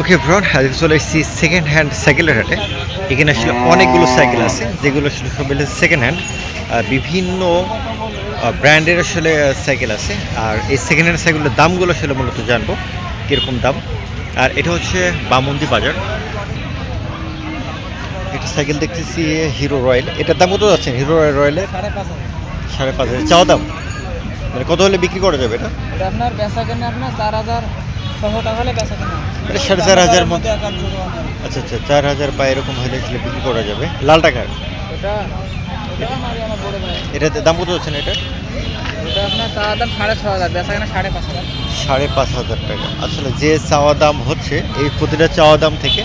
ওকে ব্রন আজকে চলে এসেছি সেকেন্ড হ্যান্ড সাইকেলের হাটে। এখানে আসলে অনেকগুলো সাইকেল আছে, যেগুলো আসলে সব সেকেন্ড হ্যান্ড বিভিন্ন ব্র্যান্ডের আসলে সাইকেল আছে। আর এই সেকেন্ড হ্যান্ড সাইকেলের দামগুলো আসলে মূলত জানব, কীরকম দাম। আর এটা হচ্ছে বামন্দি বাজার। একটা সাইকেল দেখতেছি হিরো রয়্যাল এটার দাম কত যাচ্ছেন হিরো রয়্যালে সাড়ে পাঁচ হাজার সাড়ে পাঁচ হাজার। চাওয়া দাম? মানে কত হলে বিক্রি করা যাবে এটা? আপনার আপনার চার হাজার ছশো টাকা হলে বেচা কেনে। এটা সাড়ে চার হাজার মধ্যে। আচ্ছা আচ্ছা চার হাজার বা এরকম হলে বিক্রি করা যাবে। লাল টাকার এটা দাম কত হচ্ছে না এটা? এটা আপনার দাম সাড়ে ছ হাজার বেচা কেনে সাড়ে পাঁচ হাজার। সাড়ে পাঁচ হাজার টাকা। আসলে যে চাওয়া দাম হচ্ছে এই প্রতিটা চাওয়া দাম থেকে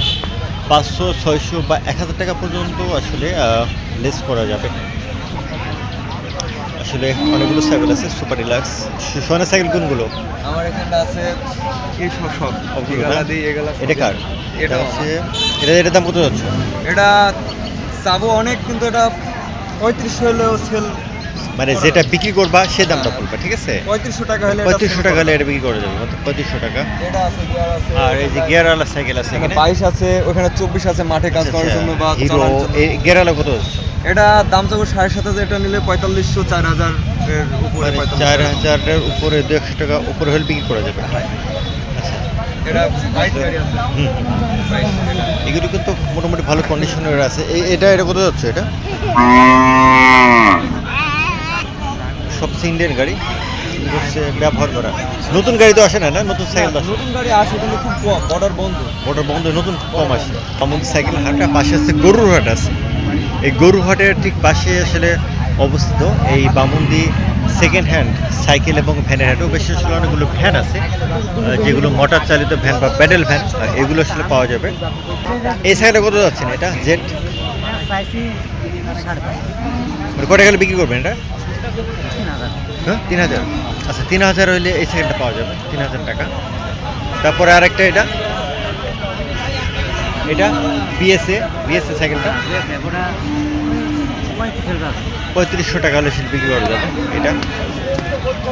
পাঁচশো ছয়শো বা এক হাজার টাকা পর্যন্ত আসলে লেস করা যাবে। আসলে অনেকগুলো সাইকেল আছে সুপার ডিলাক্স সোনা সাইকেল কোনগুলো? আমার এখানে আছে এই সব এটা কার? এটা এটা হচ্ছে এটা এটার দাম কত যাচ্ছে? এটা চাবো অনেক কিন্তু এটা পঁয়ত্রিশশো হলেও সেল মানে যেটা বিক্রি করবা সে দামটা বলবা ঠিক আছে? পঁয়ত্রিশশো টাকা হলে পঁয়ত্রিশশো টাকা হলে এটা বিক্রি করা যাবে পঁয়ত্রিশশো টাকা। এটা আছে গিয়ার আছে আর এই যে গিয়ারওয়ালা সাইকেল আছে বাইশ আছে ওখানে চব্বিশ আছে মাঠে কাজ করার জন্য বা আচ্ছা, হিরো গিয়ারওয়ালা কত যাচ্ছে এটা দাম চাবো সাড়ে সাত হাজার এটা নিলে পঁয়তাল্লিশশো চার হাজার উপরে মানে 45 চার হাজারের উপরে দু একশো টাকা উপরে হলে বিক্রি করা যাবে। আচ্ছা। আছে। হুম এগুলো কিন্তু মোটামুটি ভালো কন্ডিশনের আছে। এই এটা এটা কত যাচ্ছে এটা? সবচেয়ে ইন্ডিয়ান গাড়ি হচ্ছে ব্যবহার করা। নতুন গাড়ি তো আসে না না? নতুন সাইকেল আসে। নতুন গাড়ি আসে কিন্তু খুব কম বর্ডার বন্ধ। ওটা বন্ধ নতুন কম আসে। আমাদের সাইকেল হাটটা পাশে আছে গরুর হাট আছে। এই গরুর হাটের ঠিক পাশে আসলে অবস্থিত এই বামুন্দি সেকেন্ড হ্যান্ড সাইকেল এবং ভ্যানের হাটও বেশি আসলে অনেকগুলো ভ্যান আছে যেগুলো মোটর চালিত ভ্যান বা প্যাডেল ভ্যান এগুলো আসলে পাওয়া যাবে। এই সাইকেলটা কত যাচ্ছে না এটা জেট কটা গেলে বিক্রি করবেন এটা? হ্যাঁ? তিন হাজার। আচ্ছা তিন হাজার হইলে এই সাইকেলটা পাওয়া যাবে। তিন হাজার টাকা। তারপরে আরেকটা এটা। এটা বিএসএ বিএসএ সাইকেলটা পঁয়ত্রিশশো টাকা হলে সেটা বিক্রি করা যাবে এটা।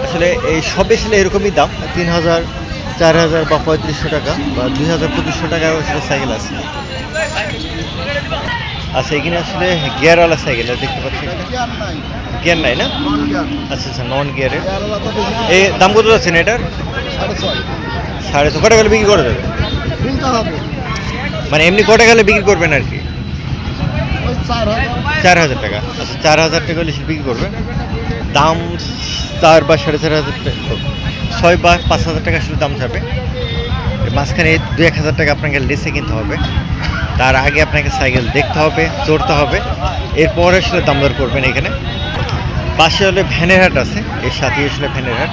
আসলে এই সবে আসলে এরকমই দাম। তিন হাজার, চার হাজার বা পঁয়ত্রিশশো টাকা বা দুই হাজার, পঁচিশশো আসলে সাইকেল আছে। আচ্ছা এখানে আসলে গিয়ারওয়ালা সাইকেল দেখতে পাচ্ছি। গিয়ার নাই না? আচ্ছা আচ্ছা নন গিয়ারের। এই দাম কত যাচ্ছে না এটার? সাড়ে ছ কটা গেলে বিক্রি করা যাবে? মানে এমনি কটা গেলে বিক্রি করবেন আর কি? চার হাজার টাকা। আচ্ছা চার হাজার টাকা হলে বিক্রি করবেন দাম চার বা সাড়ে চার হাজার টাকা ছয় বা পাঁচ হাজার টাকা আসলে দাম যাবে। মাঝখানে দু এক হাজার টাকা আপনাকে লেসে কিনতে হবে। তার আগে আপনাকে সাইকেল দেখতে হবে, চড়তে হবে। এরপরে আসলে দাম দর করবেন এখানে। পাশে হলে ভ্যানের হাট আছে, এর সাথে আসলে ভ্যানের হাট।